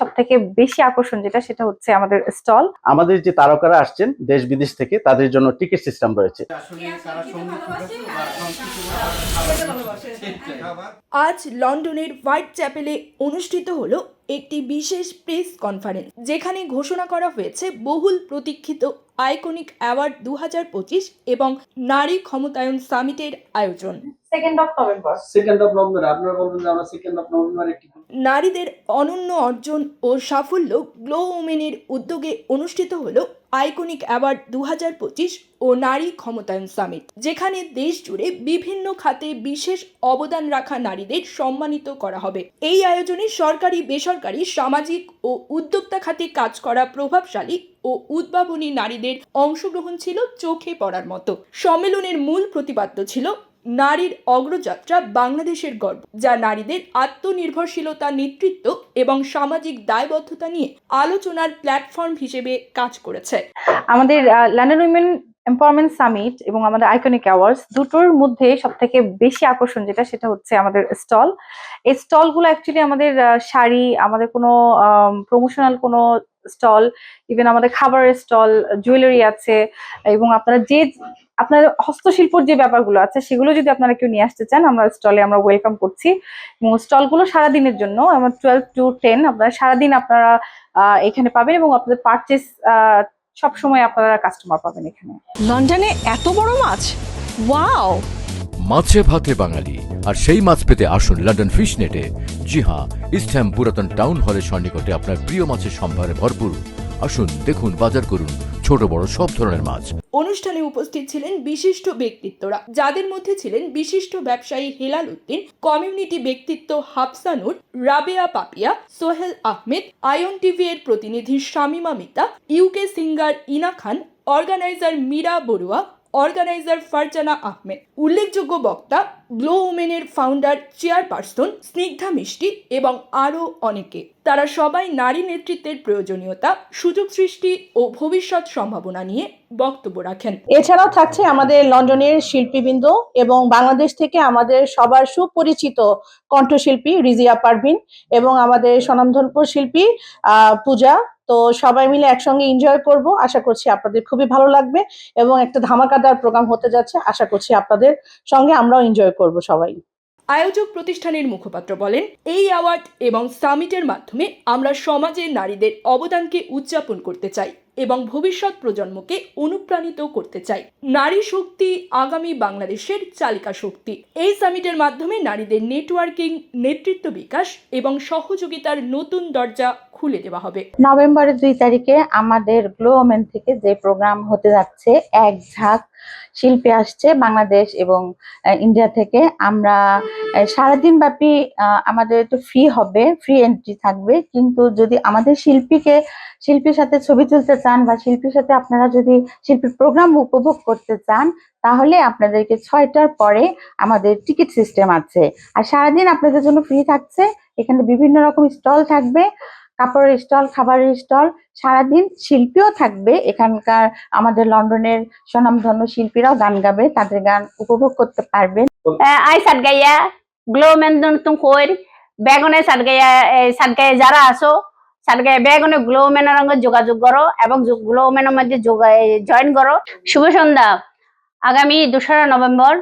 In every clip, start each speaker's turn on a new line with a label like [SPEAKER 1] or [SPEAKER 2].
[SPEAKER 1] সব থেকে বেশি আকর্ষণ যেটা সেটা হচ্ছে আমাদের স্টল।
[SPEAKER 2] আমাদের যে তারকারা আসছেন দেশ বিদেশ থেকে তাদের জন্য টিকিট সিস্টেম রয়েছে।
[SPEAKER 3] আজ লন্ডনের হোয়াইট চ্যাপেলে অনুষ্ঠিত হল একটি বিশেষ প্রেস কনফারেন্স যেখানে ঘোষণা করা হয়েছে বহুল প্রতীক্ষিত আইকনিক অ্যাওয়ার্ড দু হাজার পঁচিশ এবং নারী ক্ষমতায়ন সামিটের আয়োজন। নারীদের অনন্য অর্জন ও সাফল্য গ্লো ওমেনের উদ্যোগে অনুষ্ঠিত হলো আইকনিক অ্যাওয়ার্ড দু হাজার পঁচিশ ও নারী ক্ষমতায়ন সামিট, যেখানে দেশ জুড়ে বিভিন্ন খাতে বিশেষ অবদান রাখা নারীদের সম্মানিত করা হবে। এই আয়োজনে সরকারি, বেসরকারি, সামাজিক ও উদ্যোক্তা খাতে কাজ করা প্রভাবশালী ও উদ্ভাবনী নারীদের অংশগ্রহণ ছিল চোখে পড়ার মতো। সম্মেলনের মূল প্রতিপাদ্য ছিল নারীর অগ্রযাত্রা বাংলাদেশের গর্ব, যা নারীদের আত্মনির্ভরশীলতা, নেতৃত্ব এবং সামাজিক দায়বদ্ধতা নিয়ে আলোচনার প্ল্যাটফর্ম হিসেবে কাজ করেছে।
[SPEAKER 1] আমাদের লন্ডন উইমেন এম্পাওয়ারমেন্ট সামিট এবং আমাদের আইকনিক অ্যাওয়ার্ডস দুটোর মধ্যে সব থেকে বেশি আকর্ষণ যেটা, সেটা হচ্ছে আমাদের স্টল। এই স্টলগুলো অ্যাকচুয়ালি আমাদের শাড়ি, আমাদের কোনো প্রমোশনাল কোনো স্টল ইভেন আমাদের খাবারের স্টল জুয়েলারি আছে, এবং আপনারা যে, আপনার হস্তশিল্পর যে ব্যাপারগুলো আছে, সেগুলো যদি আপনারা কেউ নিয়ে আসতে চান, আমরা স্টলে আমরা ওয়েলকাম করছি। এবং স্টলগুলো সারাদিনের জন্য, আমার টুয়েলভ টু টেন আপনারা সারাদিন আপনারা এখানে পাবেন এবং আপনাদের পারচেস সব সময় আপনারা কাস্টমার পাবেন এখানে।
[SPEAKER 4] লন্ডনে এত বড় মাছ? ওয়াও
[SPEAKER 5] মাছে ভাতে বাঙালি। আর সেই মাছ পেতে আসুন লন্ডন ফিশ নেটে জি হ্যাঁ ইস্টহ্যাম পুরাতন টাউন হলের সন্নিকটে আপনার প্রিয় মাছের সম্ভারে ভরপুর। আসুন, দেখুন, বাজার করুন ছোট, বড়, সব ধরনের মাছ।
[SPEAKER 3] অনুষ্ঠানে উপস্থিত ছিলেন বিশিষ্ট ব্যক্তিত্বরা। যাদের মধ্যে ছিলেন বিশিষ্ট ব্যবসায়ী হেলাল উদ্দিন, কমিউনিটি ব্যক্তিত্ব হাফসানুর, রাবেয়া পাপিয়া, সোহেল আহমেদ, আয়ন টিভি এর প্রতিনিধি Shamima Mita, UK singer Ina Khan, organiser Mira Barua organiser Farzana Ahmed, উল্লেখযোগ্য বক্তা, গ্লো উমেনের ফাউন্ডার চেয়ারপারসন স্নিগ্ধা মিষ্টি এবং আরও অনেকে। তারা সবাই নারী নেতৃত্বের প্রয়োজনীয়তা, সুযোগ সৃষ্টি ও ভবিষ্যৎ সম্ভাবনা নিয়ে বক্তব্য রাখেন।
[SPEAKER 6] এছাড়াও থাকছে আমাদের লন্ডনের শিল্পীবৃন্দ এবং বাংলাদেশ থেকে আমাদের সবার সুপরিচিত কণ্ঠশিল্পী রিজিয়া পারভিন এবং আমাদের স্বনামধন্য শিল্পী পূজা তো সবাই মিলে একসঙ্গে এনজয় করব। আশা করছি আপনাদের খুবই ভালো লাগবে এবং একটা ধামাকাদার প্রোগ্রাম হতে যাচ্ছে। আশা করছি আপনাদের সঙ্গে আমরাও এনজয় করব সবাই।
[SPEAKER 3] আয়োজক প্রতিষ্ঠানের মুখপাত্র বলেন, এই অ্যাওয়ার্ড এবং সামিটের মাধ্যমে আমরা সমাজে নারীদের অবদানকে উদযাপন করতে চাই। এবং ভবিষ্যৎ প্রজন্মকে অনুপ্রাণিত করতে চাই। নারী শক্তি আগামী বাংলাদেশের চালিকা শক্তি। এই সামিটের মাধ্যমে নারীদের নেটওয়ার্কিং, নেতৃত্ব বিকাশ এবং সহযোগিতার নতুন দরজা খুলে দেওয়া হবে।
[SPEAKER 7] নভেম্বরের দুই তারিখে আমাদের গ্লো থেকে যে প্রোগ্রাম হতে যাচ্ছে, এক ঝাঁক শিল্পী আসছে বাংলাদেশ এবং ইন্ডিয়া থেকে। আমরা সারাদিন ব্যাপী আমাদের একটু ফ্রি হবে ফ্রি এন্ট্রি থাকবে। কিন্তু যদি আমাদের শিল্পীকে, শিল্পীর সাথে ছবি তুলতে চান বা শিল্পীর সাথে আপনারা যদি শিল্পীর প্রোগ্রাম উপভোগ করতে চান, তাহলে আপনাদেরকে ছয়টার পরে আমাদের টিকিট সিস্টেম আছে। আর সারাদিন আপনাদের জন্য ফ্রি থাকছে। এখানে বিভিন্ন রকম স্টল থাকবে। কাপড়ের স্টল, খাবারের স্টল, সারাদিন শিল্পীও থাকবে। এখানকার আমাদের লন্ডনের স্বনামধন্য শিল্পীরাও গান গাবে, তাদের গান উপভোগ করতে পারবেন।
[SPEAKER 8] আই সাত গাইয়া গ্লো মেন তুম কই বেগুনে সাত গাইয়া সাত গাইয়া যারা আসো সাত গাইয়া বেগুনে গ্লো মেনের সঙ্গে যোগাযোগ করো এবং গ্লো মেনের মধ্যে জয়েন করো। শুভ সন্ধ্যা। আগামী দোসরা নভেম্বর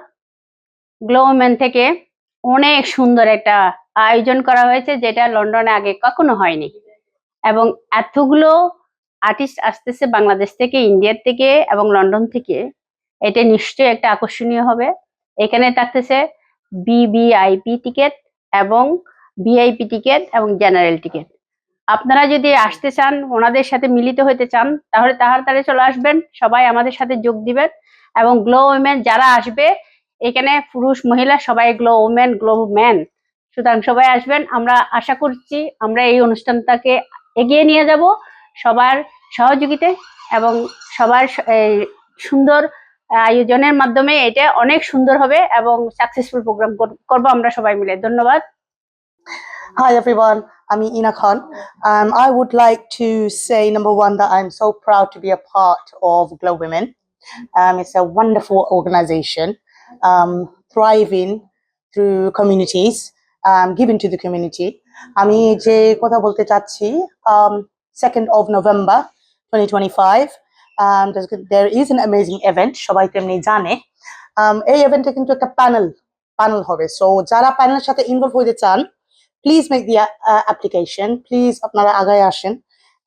[SPEAKER 8] গ্লো মেন থেকে অনেক সুন্দর একটা আয়োজন করা হয়েছে, যেটা লন্ডনে আগে কখনো হয়নি। এবং এতগুলো আর্টিস্ট আসতেছে বাংলাদেশ থেকে ইন্ডিয়ার থেকে এবং লন্ডন থেকে। এটা নিশ্চয়ই একটা আকর্ষণীয় হবে। এখানে থাকতেছে বিবিআইপি টিকিট এবং ভিআইপি টিকিট এবং জেনারেল টিকিট আপনারা যদি আসতে চান, ওনাদের সাথে মিলিত হতে চান, তাহলে তাহার তাড়াতাড়ি চলে আসবেন। সবাই আমাদের সাথে যোগ দিবেন এবং গ্লো উমেন যারা আসবে, এখানে পুরুষ, মহিলা, সবাই গ্লো উমেন গ্লো ম্যান সুতরাং সবাই আসবেন। আমরা আশা করছি, আমরা এই অনুষ্ঠানটাকে এগিয়ে নিয়ে যাব সবার সহযোগিতা এবং সবার সুন্দর আয়োজনের মাধ্যমে এটা অনেক সুন্দর হবে এবং সাকসেসফুল প্রোগ্রাম করব আমরা সবাই মিলে। ধন্যবাদ।
[SPEAKER 9] হাই এভরিওয়ান আমি Ina Khan I would like to say number one the I am so proud to be a part of glow women Um, it's a wonderful organization um, thriving through communities, um, given to the community আমি যে কথা বলতে চাচ্ছি um, 2nd of November 2025 and there's, there is an amazing event সবাই তেমনি জানে um, এই ইভেন্টে কিন্তু একটা প্যানেল প্যানেল হবে সো যারা প্যানেলের সাথে ইনভলভ হতে চান please make the application please আপনারা আগায় আসেন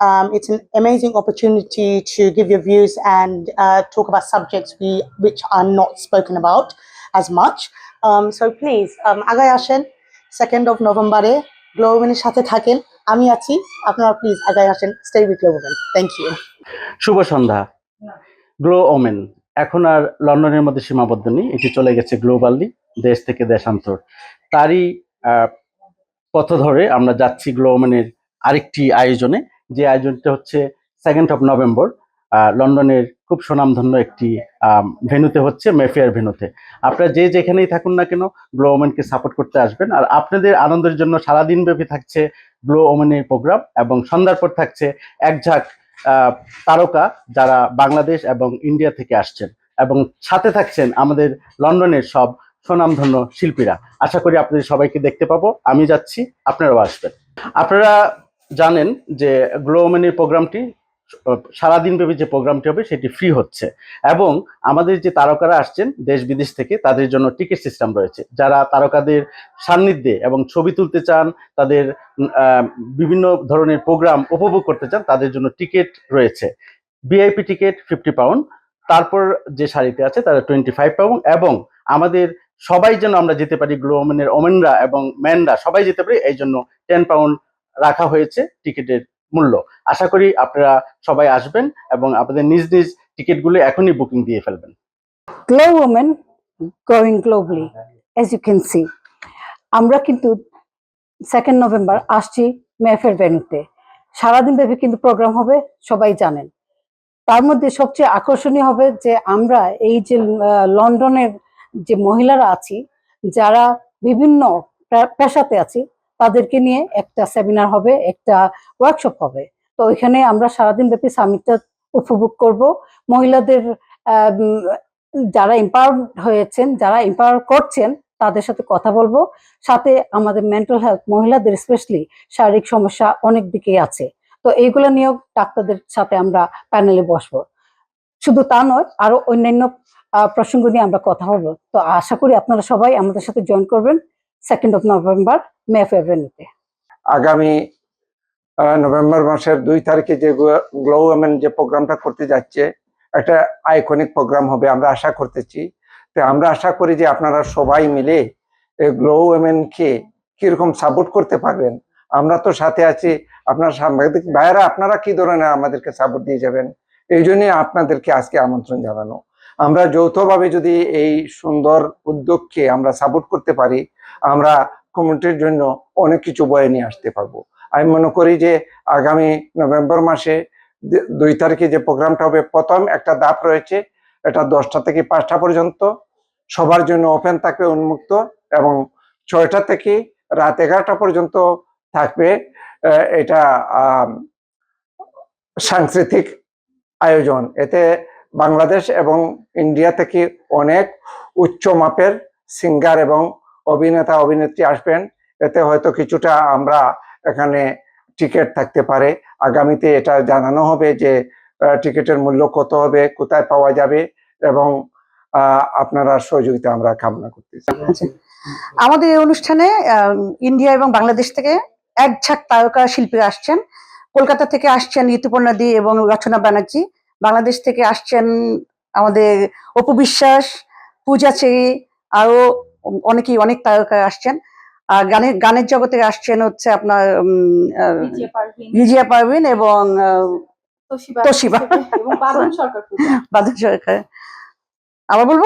[SPEAKER 9] um, it's an amazing opportunity to give your views and uh, talk about subjects we which are not spoken about as much. Um, so please, um, আগায় আসেন second of নভেম্বরে গ্লোবেনের সাথে থাকেন। আমি আছি। আপনারা প্লিজ আগায় আসেন। Stay with glow women thank you
[SPEAKER 2] শুভ সন্ধ্যা। গ্লো ওমেন এখন আর লন্ডনের মধ্যে সীমাবদ্ধ নেই। এটি চলে গেছে গ্লোবালি দেশ থেকে দেশান্তর তারই পথ ধরে আমরা যাচ্ছি গ্লো ওমেনের আরেকটি আয়োজনে। যে আয়োজনটা হচ্ছে সেকেন্ড অফ নভেম্বর লন্ডনের খুব সুনামধন্য একটি ভেনুতে হচ্ছে মেফেয়ার ভেনুতে আপনারা যে যেখানেই থাকুন না কেন গ্লো ওমেনকে সাপোর্ট করতে আসবেন। আর আপনাদের আনন্দের জন্য সারাদিন ব্যাপী থাকছে গ্লো ওমেনের প্রোগ্রাম এবং সন্ধ্যার পর থাকছে এক ঝাঁক তারকা যারা বাংলাদেশ এবং ইন্ডিয়া থেকে আসছেন। এবং সাথে থাকছেন আমাদের লন্ডনের সব সুনামধন্য শিল্পীরা। আশা করি আপনাদের সবাইকে দেখতে পাবো। আমি যাচ্ছি, আপনারাও আসবেন। আপনারা জানেন যে গ্লোমেনের প্রোগ্রামটি সারাদিন ব্যাপী যে প্রোগ্রামটি হবে সেটি ফ্রি হচ্ছে। এবং আমাদের যে তারকারা আসছেন দেশ বিদেশ থেকে, তাদের জন্য টিকিট সিস্টেম রয়েছে। যারা তারকাদের সান্নিধ্যে এবং ছবি তুলতে চান, তাদের বিভিন্ন ধরনের প্রোগ্রাম উপভোগ করতে চান, তাদের জন্য টিকিট রয়েছে। ভিআইপি টিকিট ফিফটি পাউন্ড তারপর যে শাড়িতে আছে তারা টোয়েন্টি ফাইভ পাউন্ড এবং আমাদের সবাই যেন আমরা যেতে পারি গ্লোমেনের ওমেনরা এবং ম্যানরা সবাই যেতে পারি, এই জন্য টেন পাউন্ড রাখা হয়েছে টিকিটের মূল্য। আশা করি আপনারা সবাই আসবেন এবং আপনাদের নিজ নিজ টিকিটগুলো এখনই বুকিং দিয়ে ফেলবেন।
[SPEAKER 10] Glow Women going globally, as you can see. আমরা কিন্তু সেকেন্ড নভেম্বর আসছি মেফের ভেনুতে সারাদিন ব্যাপী কিন্তু প্রোগ্রাম হবে সবাই জানেন। তার মধ্যে সবচেয়ে আকর্ষণীয় হবে যে আমরা এই যে লন্ডনের যে মহিলারা আছি যারা বিভিন্ন পেশাতে আছি তাদেরকে নিয়ে একটা সেমিনার হবে, একটা ওয়ার্কশপ হবে। তো ওইখানে আমরা সারাদিন ব্যাপী সামিটটা উপভোগ করব। মহিলাদের যারা এম্পাওয়ার হয়েছেন, যারা এম্পাওয়ার করছেন, তাদের সাথে কথা বলব। সাথে আমাদের মেন্টাল হেলথ মহিলাদের স্পেশালি শারীরিক সমস্যা অনেক দিকেই আছে। তো এইগুলো নিয়েও ডাক্তারদের সাথে আমরা প্যানেলে বসবো। শুধু তা নয় আরও অন্যান্য প্রসঙ্গ নিয়ে আমরা কথা বলব। তো আশা করি আপনারা সবাই আমাদের সাথে জয়েন করবেন। সেকেন্ড অফ নভেম্বর মে ফেব্রুয়ারিতে
[SPEAKER 11] আগামী নভেম্বর মাসের দুই তারিখে যে গ্লো ওমেন যে প্রোগ্রামটা করতে যাচ্ছে, একটা আইকনিক প্রোগ্রাম হবে, আমরা আশা করতেছি। তো আমরা আশা করি যে আপনারা সবাই মিলে গ্লো ওমেনকে কীরকম সাপোর্ট করতে পারবেন। আমরা তো সাথে আছি, আপনার সাংবাদিক ভাইয়েরা, আপনারা কি ধরনের আমাদেরকে সাপোর্ট দিয়ে যাবেন? এই জন্যই আপনাদেরকে আজকে আমন্ত্রণ জানানো। আমরা যৌথভাবে যদি এই সুন্দর উদ্যোগকে আমরা সাপোর্ট করতে পারি, আমরা কমিউনিটির জন্য অনেক কিছু বয়ে নিয়ে আসতে পারব। আমি মনে করি যে আগামী নভেম্বর মাসে দুই তারিখে যে প্রোগ্রামটা হবে, প্রথম একটা ধাপ রয়েছে, এটা দশটা থেকে পাঁচটা পর্যন্ত। সবার জন্য ওপেন থাকবে, উন্মুক্ত এবং ছয়টা থেকে রাত এগারোটা পর্যন্ত থাকবে এটা সাংস্কৃতিক আয়োজন। এতে বাংলাদেশ এবং ইন্ডিয়া থেকে অনেক উচ্চ মাপের সিঙ্গার এবং অভিনেতা, অভিনেত্রী আসবেন। এতে হয়তো কিছুটা আমরা এখানে টিকিট থাকতে পারে। আগামীতে এটা জানানো হবে যে টিকিটের মূল্য কত হবে, কোথায় পাওয়া যাবে এবং আপনারা সহযোগিতা আমরা কামনা করতেছি।
[SPEAKER 6] আমাদের এই অনুষ্ঠানে ইন্ডিয়া এবং বাংলাদেশ থেকে এক ঝাঁক তারকা শিল্পী আসছেন। কলকাতা থেকে আসছেন ঋতুপর্ণা দি এবং রচনা ব্যানার্জি। বাংলাদেশ থেকে আসছেন আমাদের অপু বিশ্বাস পূজা চেরি আরও অনেকেই অনেক তারকা আসছেন। আর গানের গানের জগতে আসছেন হচ্ছে আপনার
[SPEAKER 1] রিজিয়া পারভিন,
[SPEAKER 6] এবং
[SPEAKER 1] তোশিবা। বাদন
[SPEAKER 6] সরকার। আবার বলব?